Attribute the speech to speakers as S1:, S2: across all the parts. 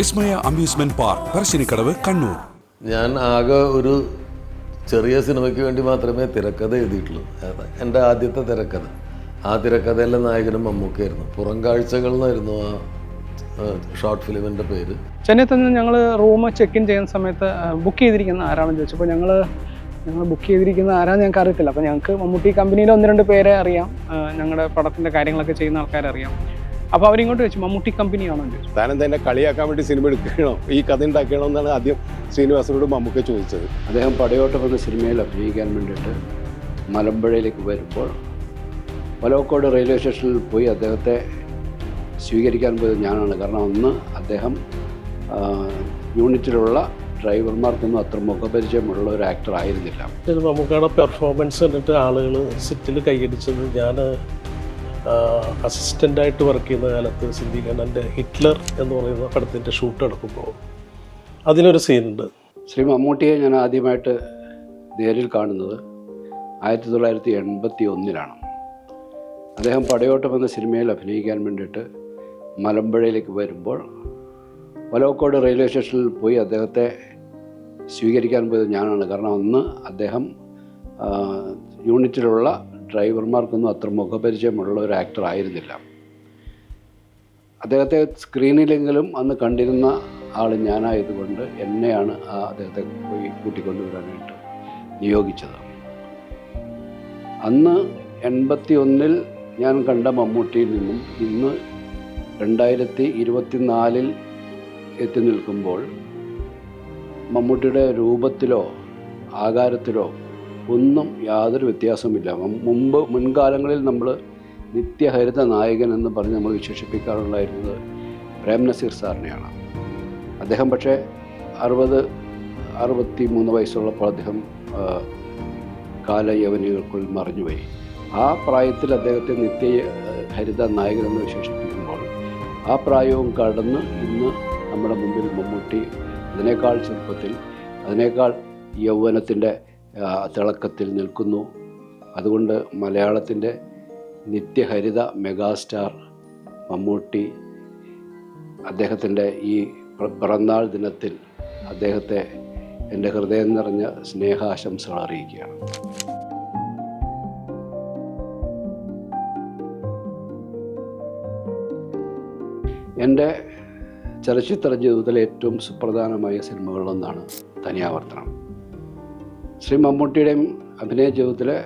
S1: Vismaya amusement park Parassinikkadavu Kannur.
S2: ഞാൻ ആകെ ഒരു ചെറിയ സിനിമയ്ക്ക് വേണ്ടി മാത്രമേ തിരക്കഥ എഴുതിയിട്ടുള്ളൂ. എന്റെ ആദ്യത്തെ തിരക്കഥ. ആ തിരക്കഥയിലെ നായകനും മമ്മൂക്കായിരുന്നു പുറം കാഴ്ചകൾ എന്നായിരുന്നു ആ ഷോർട്ട് ഫിലിമിന്റെ പേര്.
S3: ചെന്നൈ തന്നെ ഞങ്ങൾ റൂം ചെക്ക് ഇൻ ചെയ്യുന്ന സമയത്ത് ബുക്ക് ചെയ്തിരിക്കുന്ന ആരാണെന്ന് ചോദിച്ചപ്പോൾ ഞങ്ങൾ ഞങ്ങൾ ബുക്ക് ചെയ്തിരിക്കുന്ന ആരാന്ന് ഞങ്ങൾക്ക് അറിയത്തില്ല. അപ്പോൾ ഞങ്ങൾക്ക് മമ്മൂട്ടി കമ്പനിയിൽ ഒന്ന് രണ്ട് പേരെ അറിയാം. ഞങ്ങളുടെ പടത്തിന്റെ കാര്യങ്ങളൊക്കെ ചെയ്യുന്ന ആൾക്കാരെ അറിയാം. അപ്പോൾ അവരിങ്ങോട്ട് വെച്ചു മമ്മൂട്ടി കമ്പനിയാണോ
S4: താനെന്താ എന്നെ കളിയാക്കാൻ വേണ്ടി സിനിമ എടുക്കണോ ഈ കഥ ഉണ്ടാക്കണോ എന്നാണ് ആദ്യം ശ്രീനിവാസനോട് മമ്മൂക്ക ചോദിച്ചത്.
S5: അദ്ദേഹം പടയോട്ടം എന്ന സിനിമയിൽ അഭിനയിക്കാൻ വേണ്ടിയിട്ട് മലമ്പുഴയിലേക്ക് വരുമ്പോൾ മലവക്കോട് റെയിൽവേ സ്റ്റേഷനിൽ പോയി അദ്ദേഹത്തെ സ്വീകരിക്കാൻ പോയത് ഞാനാണ്. കാരണം അന്ന് അദ്ദേഹം യൂണിറ്റിലുള്ള ഡ്രൈവർമാർക്കൊന്നും അത്ര മുഖപരിചയമുള്ള ഒരു ആക്ടർ ആയിരുന്നില്ല.
S6: നമുക്കാണ് മമ്മൂക്കയുടെ പെർഫോമൻസ് കണ്ടിട്ട് ആളുകൾ സിറ്റിൽ കൈയടിച്ചത് ഞാൻ അസിസ്റ്റന്റായിട്ട് വർക്ക് ചെയ്യുന്ന കാലത്ത് സിന്ധി ഹിറ്റ്ലർ എന്ന് പറയുന്ന പടത്തിന്റെ ഷൂട്ട് എടുക്കുമ്പോൾ അതിനൊരു സീനുണ്ട്
S5: ശ്രീ മമ്മൂട്ടിയെ ഞാൻ ആദ്യമായിട്ട് നേരിൽ കാണുന്നത് ആയിരത്തി തൊള്ളായിരത്തി എൺപത്തി ഒന്നിലാണ് അദ്ദേഹം പടയോട്ടം എന്ന സിനിമയിൽ അഭിനയിക്കാൻ വേണ്ടിയിട്ട് മലമ്പുഴയിലേക്ക് വരുമ്പോൾ വലവക്കോട് റെയിൽവേ സ്റ്റേഷനിൽ പോയി അദ്ദേഹത്തെ സ്വീകരിക്കാൻ പോയത് ഞാനാണ്. കാരണം അന്ന് അദ്ദേഹം യൂണിറ്റിലുള്ള ഡ്രൈവർമാർക്കൊന്നും അത്ര മുഖപരിചയമുള്ള ഒരു ആക്ടർ ആയിരുന്നില്ല. അദ്ദേഹത്തെ സ്ക്രീനിലെങ്കിലും അന്ന് കണ്ടിരുന്ന ആൾ ഞാനായതുകൊണ്ട് എന്നെയാണ് ആ അദ്ദേഹത്തെ പോയി കൂട്ടിക്കൊണ്ടുവരാനായിട്ട് നിയോഗിച്ചത്. അന്ന് എൺപത്തി ഒന്നിൽ ഞാൻ കണ്ട മമ്മൂട്ടിയിൽ നിന്നും ഇന്ന് രണ്ടായിരത്തി ഇരുപത്തിനാലിൽ എത്തി നിൽക്കുമ്പോൾ മമ്മൂട്ടിയുടെ രൂപത്തിലോ ആകാരത്തിലോ ഒന്നും യാതൊരു വ്യത്യാസമില്ല മുമ്പ് മുൻകാലങ്ങളിൽ നമ്മൾ നിത്യഹരിത നായകൻ എന്ന് പറഞ്ഞ് നമ്മൾ വിശേഷിപ്പിക്കാറുണ്ടായിരുന്നത് പ്രേം നസീർ സാറിനെയാണ്. അദ്ദേഹം പക്ഷേ അറുപത് അറുപത്തി മൂന്ന് വയസ്സുള്ളപ്പോൾ അദ്ദേഹം കാലയവനികൾക്കുള്ളിൽ മറിഞ്ഞുപോയി. ആ പ്രായത്തിൽ അദ്ദേഹത്തെ നിത്യ ഹരിത നായകൻ എന്ന് വിശേഷിപ്പിക്കുമ്പോൾ ആ പ്രായവും കടന്ന് ഇന്ന് നമ്മുടെ മുമ്പിൽ മമ്മൂട്ടി അതിനേക്കാൾ ചെറുപ്പത്തിൽ അതിനേക്കാൾ യൗവനത്തിന്റെ തിളക്കത്തിൽ നിൽക്കുന്നു. അതുകൊണ്ട് മലയാളത്തിന്റെ നിത്യഹരിത മെഗാസ്റ്റാർ മമ്മൂട്ടി അദ്ദേഹത്തിന്റെ ഈ പിറന്നാൾ ദിനത്തിൽ അദ്ദേഹത്തെ എന്റെ ഹൃദയം നിറഞ്ഞ സ്നേഹാശംസകൾ അറിയിക്കുകയാണ്. എന്റെ ചലച്ചിത്ര ജീവിതത്തിലെ ഏറ്റവും സുപ്രധാനമായ സിനിമകളിലൊന്നാണ് തനിയാവർത്തനം. ശ്രീ മമ്മൂട്ടിയുടെയും അഭിനയ ജീവിതത്തിലെ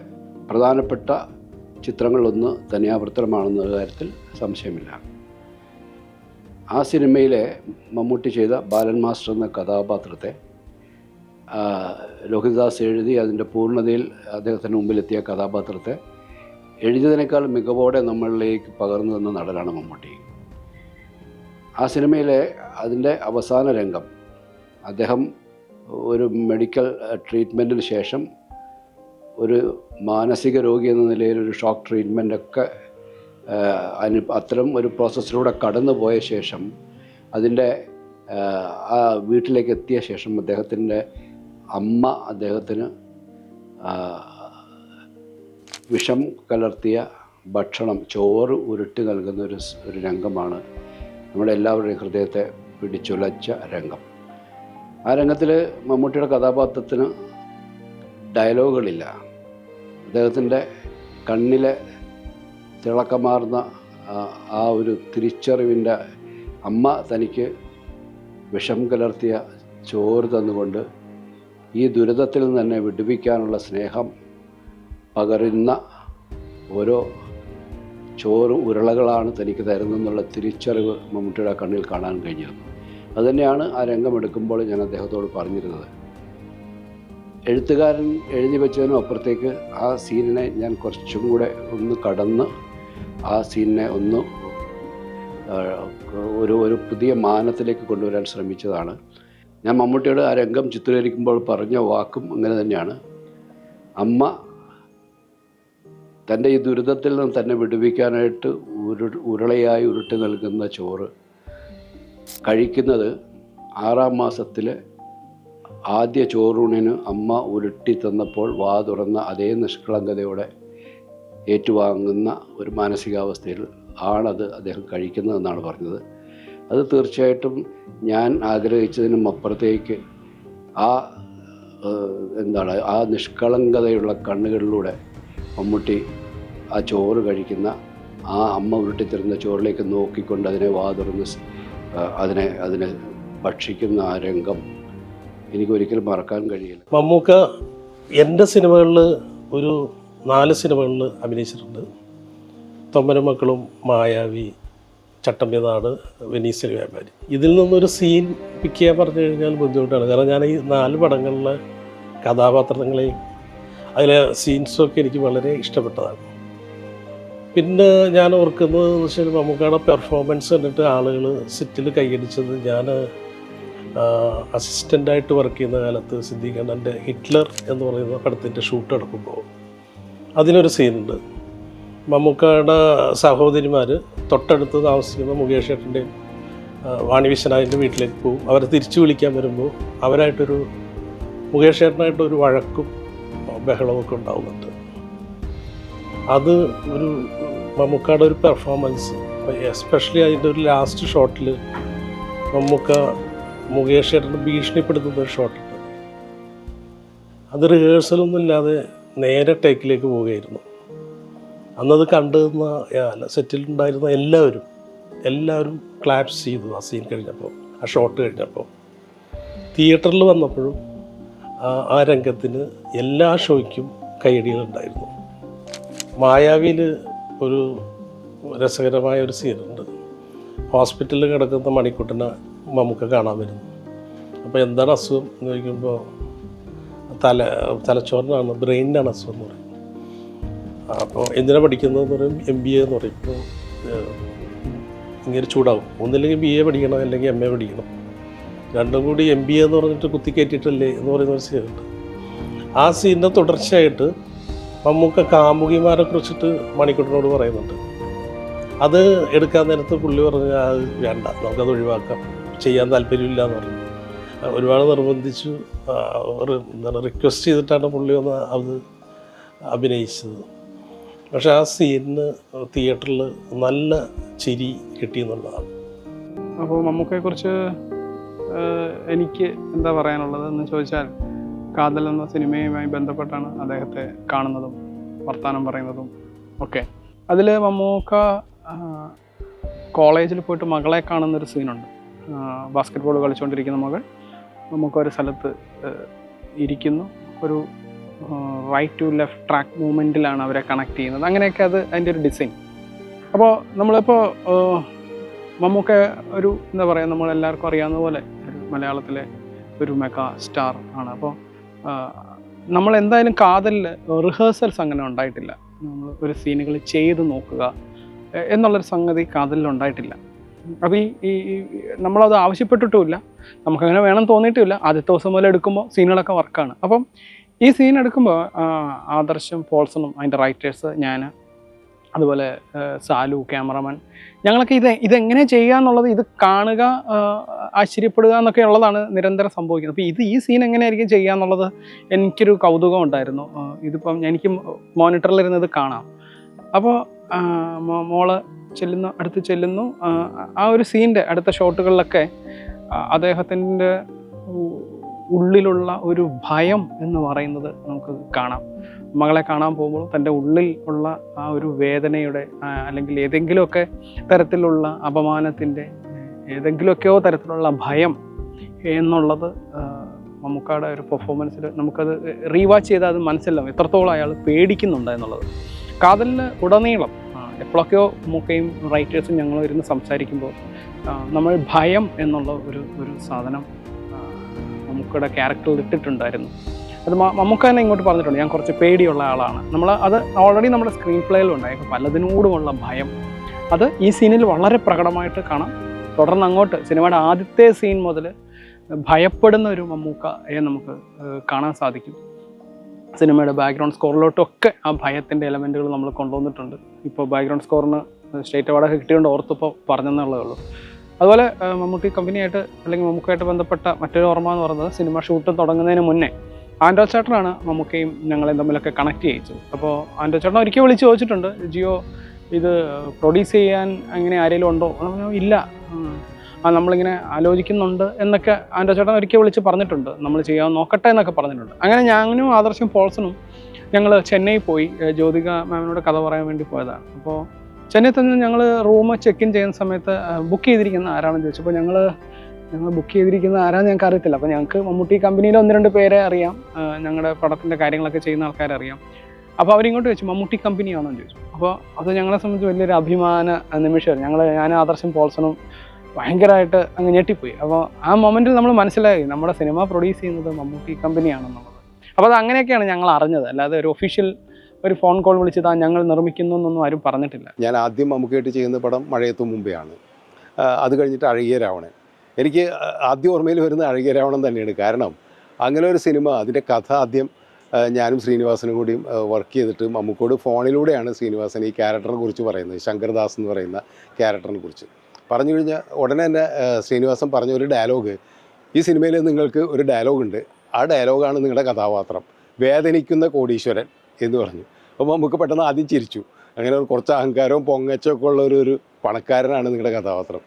S5: പ്രധാനപ്പെട്ട ചിത്രങ്ങളൊന്ന് തനിയാവർത്തനമാണെന്ന കാര്യത്തിൽ സംശയമില്ല. ആ സിനിമയിലെ മമ്മൂട്ടി ചെയ്ത ബാലൻ മാസ്റ്റർ എന്ന കഥാപാത്രത്തെ ആ, ലോഹിതദാസ് എഴുതി അതിന്റെ പൂർണതയിൽ അദ്ദേഹത്തിന് മുമ്പിലെത്തിയ കഥാപാത്രത്തെ എഴുതിയതിനേക്കാൾ മികവോടെ നമ്മളിലേക്ക് പകർന്നു തന്ന നടനാണ് മമ്മൂട്ടി. ആ സിനിമയിലെ അതിന്റെ അവസാന രംഗം അദ്ദേഹം ഒരു മെഡിക്കൽ ട്രീറ്റ്മെന്റിന് ശേഷം ഒരു മാനസിക രോഗി എന്ന നിലയിൽ ഒരു ഷോക്ക് ട്രീറ്റ്മെന്റൊക്കെ അനു അത്തരം ഒരു പ്രോസസ്സിലൂടെ കടന്നു പോയ ശേഷം അതിന്റെ ആ വീട്ടിലേക്ക് എത്തിയ ശേഷം അദ്ദേഹത്തിന്റെ അമ്മ അദ്ദേഹത്തിന് വിഷം കലർത്തിയ ഭക്ഷണം ചോറ് ഉരുട്ടി നൽകുന്ന ഒരു ഒരു രംഗമാണ് നമ്മുടെ എല്ലാവരുടെയും ഹൃദയത്തെ പിടിച്ചുലച്ച രംഗം. ആ രംഗത്തിൽ മമ്മൂട്ടിയുടെ കഥാപാത്രത്തിന് ഡയലോഗുകളില്ല. അദ്ദേഹത്തിന്റെ കണ്ണിലെ തിളക്കമാർന്ന ആ- ഒരു തിരിച്ചറിവിന്റെ അമ്മ തനിക്ക് വിഷം കലർത്തിയ ചോറ് തന്നുകൊണ്ട് ഈ ദുരിതത്തിൽ നിന്ന് തന്നെ വിടുവിക്കാനുള്ള സ്നേഹം പകരുന്ന ഓരോ ചോറ് ഉരുളകളാണ് തനിക്ക് തരുന്നതെന്നുള്ള തിരിച്ചറിവ് മമ്മൂട്ടിയുടെ കണ്ണിൽ കാണാൻ കഴിഞ്ഞിരുന്നു അതുതന്നെയാണ് ആ രംഗമെടുക്കുമ്പോൾ ഞാൻ അദ്ദേഹത്തോട് പറഞ്ഞിരുന്നത്. എഴുത്തുകാരൻ എഴുതി വെച്ചതിനും അപ്പുറത്തേക്ക് ആ സീനിനെ ഞാൻ കുറച്ചും കൂടെ ഒന്ന് കടന്ന് ആ സീനിനെ ഒന്ന് ഒരു ഒരു പുതിയ മാനത്തിലേക്ക് കൊണ്ടുവരാൻ ശ്രമിച്ചതാണ്. ഞാൻ മമ്മൂട്ടിയോട് ആ രംഗം ചിത്രീകരിക്കുമ്പോൾ പറഞ്ഞ വാക്കും അങ്ങനെ തന്നെയാണ്. അമ്മ തന്റെ ഈ ദുരിതത്തിൽ നിന്ന് തന്നെ വിടുവിക്കാനായിട്ട് ഉരു ഉരുളയായി ഉരുട്ടി നൽകുന്ന ചോറ് കഴിക്കുന്നത് ആറാം മാസത്തിലെ ആദ്യ ചോറൂണിന് അമ്മ ഉരുട്ടി തന്നപ്പോൾ വാ തുറന്ന അതേ നിഷ്കളങ്കതയോടെ ഏറ്റുവാങ്ങുന്ന ഒരു മാനസികാവസ്ഥയിൽ ആണത് അദ്ദേഹം കഴിക്കുന്നതെന്നാണ് പറഞ്ഞത്. അത് തീർച്ചയായിട്ടും ഞാൻ ആഗ്രഹിച്ചതിനും അപ്പുറത്തേക്ക് ആ എന്താണ് ആ നിഷ്കളങ്കതയുള്ള കണ്ണുകളിലൂടെ മമ്മൂട്ടി ആ ചോറ് കഴിക്കുന്ന ആ അമ്മ ഉരുട്ടിത്തരുന്ന ചോറിലേക്ക് നോക്കിക്കൊണ്ട് അതിനെ വാതുറന്ന് അതിനെ അതിനെ ഭക്ഷിക്കുന്ന ആ രംഗം എനിക്കൊരിക്കലും മറക്കാൻ കഴിയില്ല.
S6: മമ്മൂക്ക എന്റെ സിനിമകളിൽ ഒരു നാല് സിനിമകളിൽ അഭിനയിച്ചിട്ടുണ്ട്. തൊമ്മനും മക്കളും മായാവി ചട്ടമ്പിനാട് വെനീസിലെ വ്യാപാരി ഇതിൽ നിന്നൊരു സീൻ പിക്ക് ചെയ്യാൻ പറഞ്ഞു കഴിഞ്ഞാൽ ബുദ്ധിമുട്ടാണ്. കാരണം ഞാൻ ഈ നാല് പടങ്ങളിലെ കഥാപാത്രങ്ങളെയും അതിലെ സീൻസൊക്കെ എനിക്ക് വളരെ ഇഷ്ടപ്പെട്ടതാണ്. പിന്നെ ഞാൻ ഓർക്കുന്നത് എന്ന് വെച്ചാൽ മമ്മൂക്കയുടെ പെർഫോമൻസ് കണ്ടിട്ട് ആളുകൾ സിറ്റിൽ കൈയടിച്ചത് ഞാൻ അസിസ്റ്റന്റായിട്ട് വർക്ക് ചെയ്യുന്ന കാലത്ത് സിദ്ദീഖണ്ണന്റെ ഹിറ്റ്ലർ എന്ന് പറയുന്ന പടത്തിന്റെ ഷൂട്ട് നടക്കുമ്പോൾ അതിനൊരു സീനുണ്ട് മമ്മൂക്കയുടെ സഹോദരിമാർ തൊട്ടടുത്ത് താമസിക്കുന്ന മുകേഷ് ഏട്ടന്റെയും വാണി വിശ്വനാഥിന്റെ വീട്ടിലേക്ക് പോകും അവരെ തിരിച്ചു വിളിക്കാൻ വരുമ്പോൾ അവരായിട്ടൊരു മുകേഷ് ഏട്ടനായിട്ടൊരു വഴക്കും ബഹളവും ഒക്കെ ഉണ്ടാവുന്നുണ്ട്. അത് ഒരു മമ്മൂക്കയുടെ ഒരു പെർഫോമൻസ് എസ്പെഷ്യലി അതിന്റെ ഒരു ലാസ്റ്റ് ഷോട്ടിൽ മമ്മൂക്ക മുകേഷ് ഏട്ടനെ ഭീഷണിപ്പെടുത്തുന്ന ഒരു ഷോട്ടുണ്ട് അത് റിഹേഴ്സലൊന്നും ഇല്ലാതെ നേരെ ടേക്കിലേക്ക് പോവുകയായിരുന്നു. അന്നത് കണ്ടുന്ന സെറ്റിലുണ്ടായിരുന്ന എല്ലാവരും എല്ലാവരും ക്ലാപ്സ് ചെയ്തു ആ സീൻ കഴിഞ്ഞപ്പോൾ ആ ഷോട്ട് കഴിഞ്ഞപ്പോൾ. തിയേറ്ററിൽ വന്നപ്പോഴും ആ രംഗത്തിന് എല്ലാ ഷോയ്ക്കും കൈയടികളുണ്ടായിരുന്നു മായാവിയിൽ ഒരു രസകരമായ ഒരു സീനുണ്ട് ഹോസ്പിറ്റലിൽ കിടക്കുന്ന മണിക്കുട്ടനെ മമ്മൂക്ക കാണാൻ വരുന്നു. അപ്പോൾ എന്താണ് അസുഖം എന്ന് ചോദിക്കുമ്പോൾ തല തലച്ചോറിനാണ് ബ്രെയിനിനാണ് അസുഖം എന്ന് പറയും. അപ്പോൾ എന്തിനാണ് പഠിക്കുന്നതെന്ന് പറയും എം ബി എ എന്ന് പറയും. ഇപ്പോൾ ഇങ്ങനെ ചൂടാവും. ഒന്നില്ലെങ്കിൽ ബി എ പഠിക്കണം അല്ലെങ്കിൽ എം എ പഠിക്കണം. രണ്ടും കൂടി എം ബി എ എന്ന് പറഞ്ഞിട്ട് കുത്തിക്കയറ്റിയിട്ടല്ലേ എന്ന് പറയുന്ന ഒരു സീനുണ്ട് ആ സീനിന്റെ തുടർച്ചയായിട്ട് മമ്മൂക്ക കാമുകിമാരെ കുറിച്ചിട്ട് മണിക്കുട്ടനോട് പറയുന്നുണ്ട്. അത് എടുക്കാൻ നേരത്ത് പുള്ളി പറഞ്ഞു അത് വേണ്ട നമുക്കത് ഒഴിവാക്കാം. ചെയ്യാൻ താല്പര്യമില്ല എന്ന് പറഞ്ഞു. ഒരുപാട് നിർബന്ധിച്ചു. ഒരു എന്താണ് റിക്വസ്റ്റ് ചെയ്തിട്ടാണ് പുള്ളി ഒന്ന് അത് അഭിനയിച്ചത്. പക്ഷെ ആ സീനിന് തിയേറ്ററിൽ നല്ല ചിരി കിട്ടിയെന്നുള്ളതാണ്
S3: അപ്പോൾ മമ്മൂക്കയെക്കുറിച്ച് എനിക്ക് എന്താ പറയാനുള്ളത് എന്ന് ചോദിച്ചാൽ കാതൽ എന്ന സിനിമയുമായി ബന്ധപ്പെട്ടാണ് അദ്ദേഹത്തെ കാണുന്നതും വർത്തമാനം പറയുന്നതും ഒക്കെ. അതിൽ മമ്മൂക്ക കോളേജിൽ പോയിട്ട് മകളെ കാണുന്നൊരു സീനുണ്ട്. ബാസ്കറ്റ് ബോൾ കളിച്ചുകൊണ്ടിരിക്കുന്ന മകൾ. നമുക്ക് ഒരു സ്ഥലത്ത് ഇരിക്കുന്നു. ഒരു റൈറ്റ് ടു ലെഫ്റ്റ് ട്രാക്ക് മൂവ്മെന്റിലാണ് അവരെ കണക്ട് ചെയ്യുന്നത്. അങ്ങനെയൊക്കെ അത് അതിന്റെ ഒരു ഡിസൈൻ അപ്പോൾ നമ്മളിപ്പോൾ മമ്മൂക്ക ഒരു എന്താ പറയുക നമ്മളെല്ലാവർക്കും അറിയാവുന്ന പോലെ മലയാളത്തിലെ ഒരു മെഗാ സ്റ്റാർ ആണ്. അപ്പോൾ നമ്മൾ എന്തായാലും കാതലിൽ റിഹേഴ്സൽസ് അങ്ങനെ ഉണ്ടായിട്ടില്ല. നമ്മൾ ഒരു സീനുകൾ ചെയ്ത് നോക്കുക എന്നുള്ളൊരു സംഗതി കാതലിൽ ഉണ്ടായിട്ടില്ല. അപ്പോൾ ഈ ഈ നമ്മളത് ആവശ്യപ്പെട്ടിട്ടുമില്ല. നമുക്കങ്ങനെ വേണം തോന്നിയിട്ടുമില്ല ആദ്യത്തെ ദിവസം മുതൽ എടുക്കുമ്പോൾ സീനുകളൊക്കെ വർക്കാണ് അപ്പം ഈ സീൻ എടുക്കുമ്പോൾ ആദർശം പോൾസണും അതിന്റെ റൈറ്റേഴ്സ് ഞാൻ അതുപോലെ സാലു ക്യാമറമാൻ. ഞങ്ങളൊക്കെ ഇത് ഇതെങ്ങനെ ചെയ്യുക എന്നുള്ളത് ഇത് കാണുക ആശ്ചര്യപ്പെടുക എന്നൊക്കെ ഉള്ളതാണ് നിരന്തരം സംഭവിക്കുന്നത്. അപ്പോൾ ഇത് ഈ സീൻ എങ്ങനെയായിരിക്കും ചെയ്യുക എന്നുള്ളത് എനിക്കൊരു കൗതുകം ഉണ്ടായിരുന്നു. ഇതിപ്പം എനിക്ക് മോണിറ്ററിലിരുന്ന് ഇത് കാണാം. അപ്പോൾ മോൾ ചെല്ലുന്നു അടുത്ത് ചെല്ലുന്നു. ആ ഒരു സീന്റെ അടുത്ത ഷോട്ടുകളിലൊക്കെ അദ്ദേഹത്തിന്റെ ഉള്ളിലുള്ള ഒരു ഭയം എന്ന് പറയുന്നത് നമുക്ക് കാണാം. മകളെ കാണാൻ പോകുമ്പോൾ തന്റെ ഉള്ളിൽ ഉള്ള ആ ഒരു വേദനയുടെ അല്ലെങ്കിൽ ഏതെങ്കിലുമൊക്കെ തരത്തിലുള്ള അപമാനത്തിന്റെ ഏതെങ്കിലുമൊക്കെയോ തരത്തിലുള്ള ഭയം എന്നുള്ളത് മമ്മൂക്കാടെ ഒരു പെർഫോമൻസിൽ നമുക്കത് റീവാച്ച് ചെയ്താൽ അത് മനസ്സിലാവും. എത്രത്തോളം അയാൾ പേടിക്കുന്നുണ്ട് എന്നുള്ളത്. കാതലിന് ഉടനീളം എപ്പോഴൊക്കെയോ മമ്മൂക്കയും റൈറ്റേഴ്സും ഞങ്ങളും ഇരുന്ന് സംസാരിക്കുമ്പോൾ നമ്മൾ ഭയം എന്നുള്ള ഒരു ഒരു സാധനം മമ്മൂക്കയുടെ ക്യാരക്ടറിൽ ഇട്ടിട്ടുണ്ടായിരുന്നു. അത് മമ്മൂക്ക തന്നെ ഇങ്ങോട്ട് പറഞ്ഞിട്ടുണ്ട് ഞാൻ കുറച്ച് പേടിയുള്ള ആളാണ്. നമ്മൾ അത് ഓൾറെഡി നമ്മുടെ സ്ക്രീൻ പ്ലേയിലുണ്ടായി പലതിനോടുമുള്ള ഭയം. അത് ഈ സീനിൽ വളരെ പ്രകടമായിട്ട് കാണാം. തുടർന്ന് അങ്ങോട്ട് സിനിമയുടെ ആദ്യത്തെ സീൻ മുതൽ ഭയപ്പെടുന്ന ഒരു മമ്മൂക്കയെ നമുക്ക് കാണാൻ സാധിക്കും. സിനിമയുടെ ബാക്ക്ഗ്രൗണ്ട് സ്കോറിലോട്ടൊക്കെ ആ ഭയത്തിന്റെ എലമെന്റുകൾ നമ്മൾ കൊണ്ടുവന്നിട്ടുണ്ട്. ഇപ്പോൾ ബാക്ക്ഗ്രൗണ്ട് സ്കോറിന് സ്റ്റേറ്റ് അവാർഡൊക്കെ കിട്ടിയതുകൊണ്ട് ഓർത്തിപ്പോൾ പറഞ്ഞെന്നുള്ളതേ ഉള്ളൂ. അതുപോലെ മമ്മൂട്ടി കമ്പനിയായിട്ട് അല്ലെങ്കിൽ മമ്മൂക്കായിട്ട് ബന്ധപ്പെട്ട മറ്റൊരു ഓർമ്മ എന്ന് പറയുന്നത് സിനിമ ഷൂട്ട് തുടങ്ങുന്നതിന് മുന്നേ ആൻഡോ ചേട്ടനാണ് മമ്മൂക്കയും ഞങ്ങളെയും തമ്മിലൊക്കെ കണക്ട് ചെയ്യിച്ചത്. അപ്പോൾ ആൻഡോ ചേട്ടൻ ഒരിക്കൽ വിളിച്ച് ചോദിച്ചിട്ടുണ്ട് ജിയോ ഇത് പ്രൊഡ്യൂസ് ചെയ്യാൻ അങ്ങനെ ആരെങ്കിലും ഉണ്ടോ? ഇല്ല. ആ നമ്മളിങ്ങനെ ആലോചിക്കുന്നുണ്ട് എന്നൊക്കെ ആൻഡ്രോ ചേട്ടൻ ഒരിക്കൽ വിളിച്ച് പറഞ്ഞിട്ടുണ്ട്. നമ്മൾ ചെയ്യാൻ നോക്കട്ടെ എന്നൊക്കെ പറഞ്ഞിട്ടുണ്ട്. അങ്ങനെ ഞാനും ആദർശം പോൾസണും ഞങ്ങൾ ചെന്നൈ പോയി. ജ്യോതിക മാമിനോട് കഥ പറയാൻ വേണ്ടി പോയതാണ്. അപ്പോൾ ചെന്നൈ തന്നെ ഞങ്ങൾ റൂം ചെക്ക് ഇൻ ചെയ്യുന്ന സമയത്ത് ബുക്ക് ചെയ്തിരിക്കുന്ന ആരാണെന്ന് ചോദിച്ചപ്പോൾ ഞങ്ങൾ ഞങ്ങൾ ബുക്ക് ചെയ്തിരിക്കുന്ന ആരാന്ന് ഞങ്ങൾക്ക് അറിയത്തില്ല. അപ്പോൾ ഞങ്ങൾക്ക് മമ്മൂട്ടി കമ്പനിയിൽ ഒന്ന് രണ്ട് പേരെ അറിയാം. ഞങ്ങളുടെ പടത്തിന്റെ കാര്യങ്ങളൊക്കെ ചെയ്യുന്ന ആൾക്കാരെ അറിയാം. അപ്പോൾ അവരിങ്ങോട്ട് ചോദിച്ചു മമ്മൂട്ടി കമ്പനിയാണോ ചോദിച്ചു. അപ്പോൾ അത് ഞങ്ങളെ സംബന്ധിച്ച് വലിയൊരു അഭിമാന നിമിഷമായിരുന്നു. ഞങ്ങൾ ഞാൻ ആദർശം പോൾസണും ഭയങ്കരമായിട്ട് അങ്ങ് ഞെട്ടിപ്പോയി. അപ്പോൾ ആ മൊമെന്റിൽ നമ്മൾ മനസ്സിലായി നമ്മുടെ സിനിമ പ്രൊഡ്യൂസ് ചെയ്യുന്നത് മമ്മൂട്ടി കമ്പനിയാണെന്നുള്ളത് അപ്പോൾ അത് അങ്ങനെയൊക്കെയാണ് ഞങ്ങൾ അറിഞ്ഞത്. അല്ലാതെ ഒരു ഒഫീഷ്യൽ ഒരു ഫോൺ കോൾ വിളിച്ച് താ ഞങ്ങൾ നിർമ്മിക്കുന്നു എന്നൊന്നും ആരും പറഞ്ഞിട്ടില്ല.
S4: ഞാൻ ആദ്യം മമ്മൂക്കായിട്ട് ചെയ്യുന്ന പടം മഴയത്തും മുമ്പെയാണ്. അത് കഴിഞ്ഞിട്ട് അഴകിയ രാവണൻ. എനിക്ക് ആദ്യം ഓർമ്മയിൽ വരുന്ന അഴകിരാവണം തന്നെയാണ്. കാരണം അങ്ങനെ ഒരു സിനിമ അതിന്റെ കഥ ആദ്യം ഞാനും ശ്രീനിവാസനും കൂടിയും വർക്ക് ചെയ്തിട്ട് മമ്മൂക്കോട് ഫോണിലൂടെയാണ് ശ്രീനിവാസൻ ഈ ക്യാരക്ടറിനെ കുറിച്ച് പറയുന്നത്. ശങ്കർദാസ് എന്ന് പറയുന്ന ക്യാരക്ടറിനെ കുറിച്ച്. പറഞ്ഞു കഴിഞ്ഞാൽ ഉടനെ തന്നെ ശ്രീനിവാസൻ പറഞ്ഞ ഒരു ഡയലോഗ് ഈ സിനിമയിൽ നിങ്ങൾക്ക് ഒരു ഡയലോഗ് ഉണ്ട്. ആ ഡയലോഗാണ് നിങ്ങളുടെ കഥാപാത്രം. വേദനിക്കുന്ന കോടീശ്വരൻ എന്ന് പറഞ്ഞു. അപ്പോൾ നമുക്ക് പെട്ടെന്ന് ആദ്യം ചിരിച്ചു. അങ്ങനെ കുറച്ച് അഹങ്കാരവും പൊങ്ങച്ചൊക്കെ ഉള്ള ഒരു പണക്കാരനാണ് നിങ്ങളുടെ കഥാപാത്രം.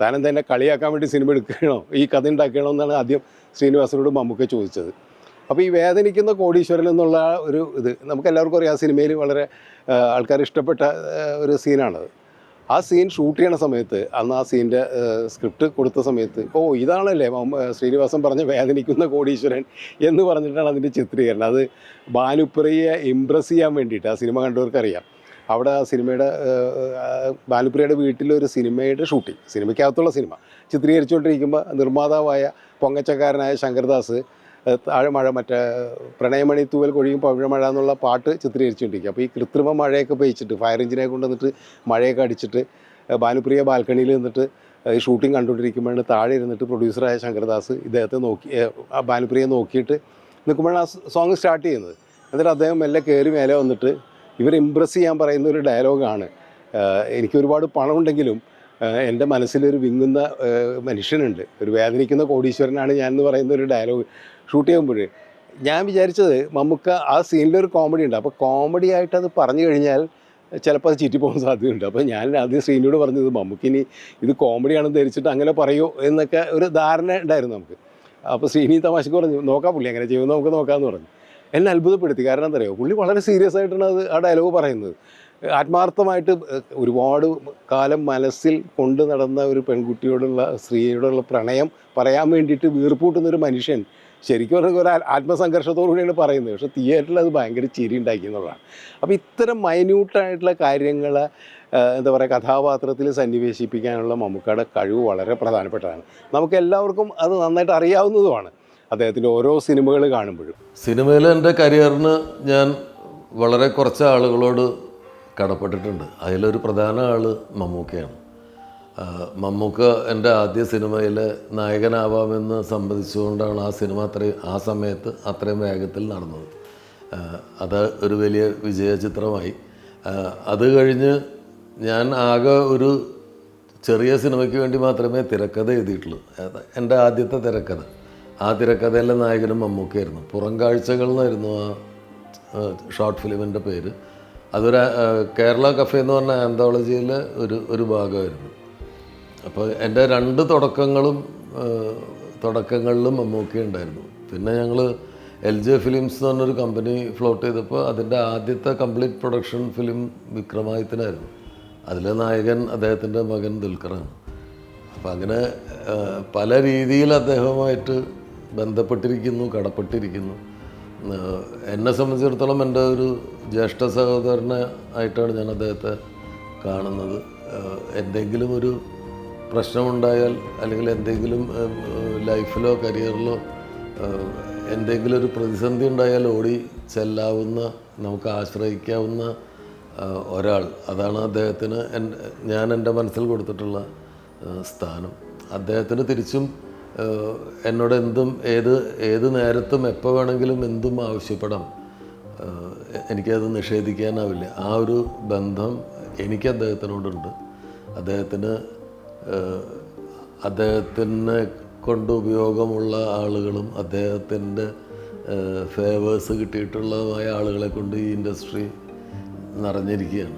S4: താനും എന്നെ കളിയാക്കാൻ വേണ്ടി സിനിമ എടുക്കണോ? ഈ കഥ ഉണ്ടാക്കണോ എന്നാണ് ആദ്യം ശ്രീനിവാസനോട് മമ്മൂക്ക ചോദിച്ചത്. അപ്പോൾ ഈ വേദനിക്കുന്ന കോടീശ്വരൻ എന്നുള്ള ഒരു ഇത് നമുക്ക് എല്ലാവർക്കും അറിയാം ആ സിനിമയിൽ വളരെ ആൾക്കാർ ഇഷ്ടപ്പെട്ട ഒരു സീനാണത് ആ സീൻ ഷൂട്ട് ചെയ്യണ സമയത്ത് അന്ന് ആ സീന്റെ സ്ക്രിപ്റ്റ് കൊടുത്ത സമയത്ത് ഓ ഇതാണല്ലേ ശ്രീനിവാസൻ പറഞ്ഞ വേദനിക്കുന്ന കോടീശ്വരൻ എന്ന് പറഞ്ഞിട്ടാണ് അതിന്റെ ചിത്രീകരണം. അത് ബാലുപ്രിയെ ഇമ്പ്രസ് ചെയ്യാൻ വേണ്ടിയിട്ട് ആ സിനിമ കണ്ടവർക്കറിയാം. അവിടെ ആ സിനിമയുടെ ബാലുപ്രിയയുടെ വീട്ടിലൊരു സിനിമയുടെ ഷൂട്ടിംഗ് സിനിമയ്ക്കകത്തുള്ള സിനിമ. ചിത്രീകരിച്ചുകൊണ്ടിരിക്കുമ്പോൾ നിർമ്മാതാവായ പൊങ്ങച്ചക്കാരനായ ശങ്കർദാസ് താഴെമഴ താഴെ മഴ മറ്റേ പ്രണയമണി തൂവൽ കൊഴിയും പവിഴമഴ എന്നുള്ള പാട്ട് ചിത്രീകരിച്ചുകൊണ്ടിരിക്കുക. അപ്പോൾ ഈ കൃത്രിമ മഴയൊക്കെ പെയ്ച്ചിട്ട് ഫയർ എഞ്ചിനെ കൊണ്ടുവന്നിട്ട് മഴയൊക്കെ അടിച്ചിട്ട് ബാലുപ്രിയ ബാൽക്കണിയിൽ നിന്നിട്ട് ഈ ഷൂട്ടിംഗ് കണ്ടുകൊണ്ടിരിക്കുമ്പോഴാണ് താഴെ ഇരുന്നിട്ട് പ്രൊഡ്യൂസറായ ശങ്കർദാസ് ഇദ്ദേഹത്തെ നോക്കി ഭാനുപ്രിയെ നോക്കിയിട്ട് നിൽക്കുമ്പോഴാണ് ആ സോങ് സ്റ്റാർട്ട് ചെയ്യുന്നത്. എന്നിട്ട് അദ്ദേഹം മെല്ലെ കയറി മേലെ വന്നിട്ട് ഇവർ ഇമ്പ്രസ് ചെയ്യാൻ പറയുന്ന ഒരു ഡയലോഗാണ് എനിക്ക് ഒരുപാട് പണമുണ്ടെങ്കിലും എന്റെ മനസ്സിലൊരു വിങ്ങുന്ന മനുഷ്യനുണ്ട്. ഒരു വേദനിക്കുന്ന കോടീശ്വരനാണ് ഞാൻ എന്ന് പറയുന്ന ഒരു ഡയലോഗ് ഷൂട്ട് ചെയ്യുമ്പോൾ ഞാൻ വിചാരിച്ചത് നമുക്ക് ആ സീനിലൊരു കോമഡി ഉണ്ട്. അപ്പോൾ കോമഡി ആയിട്ട് അത് പറഞ്ഞു കഴിഞ്ഞാൽ ചിലപ്പോൾ അത് ചീറ്റിപ്പോകാൻ സാധ്യതയുണ്ട്. അപ്പോൾ ഞാൻ ആദ്യം ശ്രീനിയോട് പറഞ്ഞത് മമ്മൂക്കിനി ഇത് കോമഡിയാണെന്ന് ധരിച്ചിട്ട് അങ്ങനെ പറയുമോ എന്നൊക്കെ ഒരു ധാരണ ഉണ്ടായിരുന്നു നമുക്ക്. അപ്പോൾ ശ്രീനി തമാശക്ക് പറഞ്ഞു നോക്കാം പുള്ളി അങ്ങനെ ചെയ്യുമെന്ന് നമുക്ക് നോക്കാമെന്ന് പറഞ്ഞു. എന്നെ അത്ഭുതപ്പെടുത്തി. കാരണം എന്താ പറയുക പുള്ളി വളരെ സീരിയസ് ആയിട്ടാണ് അത് ആ ഡയലോഗ് പറയുന്നത്. ആത്മാർത്ഥമായിട്ട് ഒരുപാട് കാലം മനസ്സിൽ കൊണ്ടു നടന്ന ഒരു പെൺകുട്ടിയോടുള്ള സ്ത്രീയോടുള്ള പ്രണയം പറയാൻ വേണ്ടിയിട്ട് വീർപ്പൂട്ടുന്ന ഒരു മനുഷ്യൻ ശരിക്കും പറഞ്ഞാൽ ഒരു ആത്മസംഘർഷത്തോടു കൂടിയാണ് പറയുന്നത്. പക്ഷെ തിയേറ്ററിൽ അത് ഭയങ്കര ചിരി ഉണ്ടാക്കി എന്നുള്ളതാണ്. അപ്പോൾ ഇത്തരം മൈന്യൂട്ടായിട്ടുള്ള കാര്യങ്ങൾ എന്താ പറയുക കഥാപാത്രത്തിൽ സന്നിവേശിപ്പിക്കാനുള്ള മമ്മൂക്കയുടെ കഴിവ് വളരെ പ്രധാനപ്പെട്ടതാണ്. നമുക്ക് എല്ലാവർക്കും അത് നന്നായിട്ട് അറിയാവുന്നതുമാണ്. അദ്ദേഹത്തിന്റെ ഓരോ സിനിമകൾ കാണുമ്പോഴും.
S2: സിനിമയിൽ എന്റെ കരിയറിന് ഞാൻ വളരെ കുറച്ച് ആളുകളോട് കടപ്പെട്ടിട്ടുണ്ട്. അതിലൊരു പ്രധാന ആൾ മമ്മൂക്കയാണ്. മമ്മൂക്ക എന്റെ ആദ്യ സിനിമയിൽ നായകനാവാമെന്ന് സമ്മതിച്ചുകൊണ്ടാണ് ആ സിനിമ അത്രയും ആ സമയത്ത് അത്രയും വേഗത്തിൽ നടന്നത്. അത് ഒരു വലിയ വിജയ ചിത്രമായി അത് കഴിഞ്ഞ് ഞാൻ ആകെ ഒരു ചെറിയ സിനിമയ്ക്ക് വേണ്ടി മാത്രമേ തിരക്കഥ എഴുതിയിട്ടുള്ളൂ. എന്റെ ആദ്യത്തെ തിരക്കഥ. ആ തിരക്കഥയിലെ നായകനും മമ്മൂക്കയായിരുന്നു. പുറം കാഴ്ചകൾ എന്നായിരുന്നു ആ ഷോർട്ട് ഫിലിമിന്റെ പേര്. അതൊരു കേരള കഫേ എന്ന് പറഞ്ഞ ആന്തോളജിയിലെ ഒരു ഒരു ഭാഗമായിരുന്നു. അപ്പോൾ എന്റെ രണ്ട് തുടക്കങ്ങളും തുടക്കങ്ങളിലും മമ്മൂക്ക ഉണ്ടായിരുന്നു. പിന്നെ ഞങ്ങൾ എൽ ജെ ഫിലിംസ് എന്ന് പറഞ്ഞൊരു കമ്പനി ഫ്ലോട്ട് ചെയ്തപ്പോൾ അതിന്റെ ആദ്യത്തെ കംപ്ലീറ്റ് പ്രൊഡക്ഷൻ ഫിലിം വിക്രമാദിത്യനായിരുന്നു. അതിലെ നായകൻ അദ്ദേഹത്തിന്റെ മകൻ ദുൽഖറാണ്. അപ്പം അങ്ങനെ പല രീതിയിൽ അദ്ദേഹവുമായിട്ട് ബന്ധപ്പെട്ടിരിക്കുന്നു കടപ്പെട്ടിരിക്കുന്നു. എന്നെ സംബന്ധിച്ചിടത്തോളം എന്റെ ഒരു ജ്യേഷ്ഠ സഹോദരനെ ആയിട്ടാണ് ഞാൻ അദ്ദേഹത്തെ കാണുന്നത്. എന്തെങ്കിലും ഒരു പ്രശ്നമുണ്ടായാൽ അല്ലെങ്കിൽ എന്തെങ്കിലും ലൈഫിലോ കരിയറിലോ എന്തെങ്കിലും ഒരു പ്രതിസന്ധി ഉണ്ടായാൽ ഓടി ചെല്ലാവുന്ന നമുക്ക് ആശ്രയിക്കാവുന്ന ഒരാൾ. അതാണ് അദ്ദേഹത്തിന് ഞാൻ എന്റെ മനസ്സിൽ കൊടുത്തിട്ടുള്ള സ്ഥാനം. അദ്ദേഹത്തിന് തിരിച്ചും എന്നോട് എന്തും ഏത് ഏത് നേരത്തും എപ്പോൾ വേണമെങ്കിലും എന്തും ആവശ്യപ്പെടാം എനിക്കത് നിഷേധിക്കാനാവില്ല. ആ ഒരു ബന്ധം എനിക്ക് അദ്ദേഹത്തിനോടുണ്ട്. അദ്ദേഹത്തിന് അദ്ദേഹത്തിനെ കൊണ്ട് ഉപയോഗമുള്ള ആളുകളും അദ്ദേഹത്തിന്റെ ഫേവേഴ്സ് കിട്ടിയിട്ടുള്ളതുമായ ആളുകളെ കൊണ്ട് ഈ ഇൻഡസ്ട്രി നിറഞ്ഞിരിക്കുകയാണ്.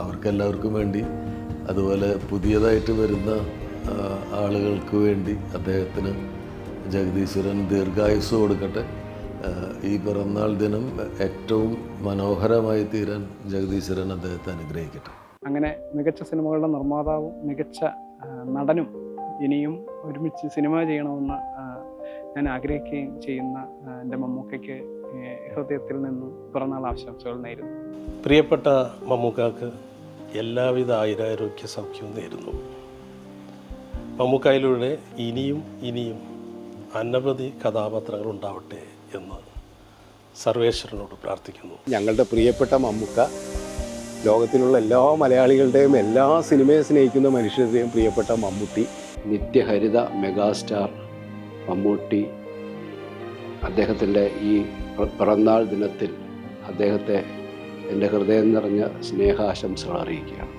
S2: അവർക്കെല്ലാവർക്കും വേണ്ടി അതുപോലെ പുതിയതായിട്ട് വരുന്ന ആളുകൾക്ക് വേണ്ടി അദ്ദേഹത്തിന് ജഗദീശ്വരൻ ദീർഘായുസ് കൊടുക്കട്ടെ. ഈ പിറന്നാൾ ദിനം ഏറ്റവും മനോഹരമായി തീരാൻ ജഗദീശ്വരൻ അദ്ദേഹത്തെ അനുഗ്രഹിക്കട്ടെ.
S3: അങ്ങനെ മികച്ച സിനിമകളുടെ നിർമ്മാതാവും മികച്ച നടനും ഇനിയും ഒരുമിച്ച് സിനിമ ചെയ്യണമെന്ന് ഞാൻ ആഗ്രഹിക്കുകയും ചെയ്യുന്ന എന്റെ മമ്മൂക്കയ്ക്ക് ഹൃദയത്തിൽ നിന്നും പിറന്നാൾ ആശംസകൾ നേരുന്നു.
S6: പ്രിയപ്പെട്ട മമ്മൂക്കാക്ക് എല്ലാവിധ ആയിരാരോഗ്യ സൗഖ്യവും നേരുന്നു. മമ്മൂക്കായിലൂടെ ഇനിയും ഇനിയും അനവധി കഥാപാത്രങ്ങൾ ഉണ്ടാവട്ടെ എന്ന് സർവേശ്വരനോട് പ്രാർത്ഥിക്കുന്നു.
S4: ഞങ്ങളുടെ പ്രിയപ്പെട്ട മമ്മുക്ക ലോകത്തിലുള്ള എല്ലാ മലയാളികളുടെയും എല്ലാ സിനിമയെ സ്നേഹിക്കുന്ന മനുഷ്യരുടെയും പ്രിയപ്പെട്ട മമ്മൂട്ടി
S5: നിത്യഹരിത മെഗാസ്റ്റാർ മമ്മൂട്ടി അദ്ദേഹത്തിന്റെ ഈ പിറന്നാൾ ദിനത്തിൽ അദ്ദേഹത്തെ എന്റെ ഹൃദയം നിറഞ്ഞ സ്നേഹാശംസകൾ അറിയിക്കുകയാണ്.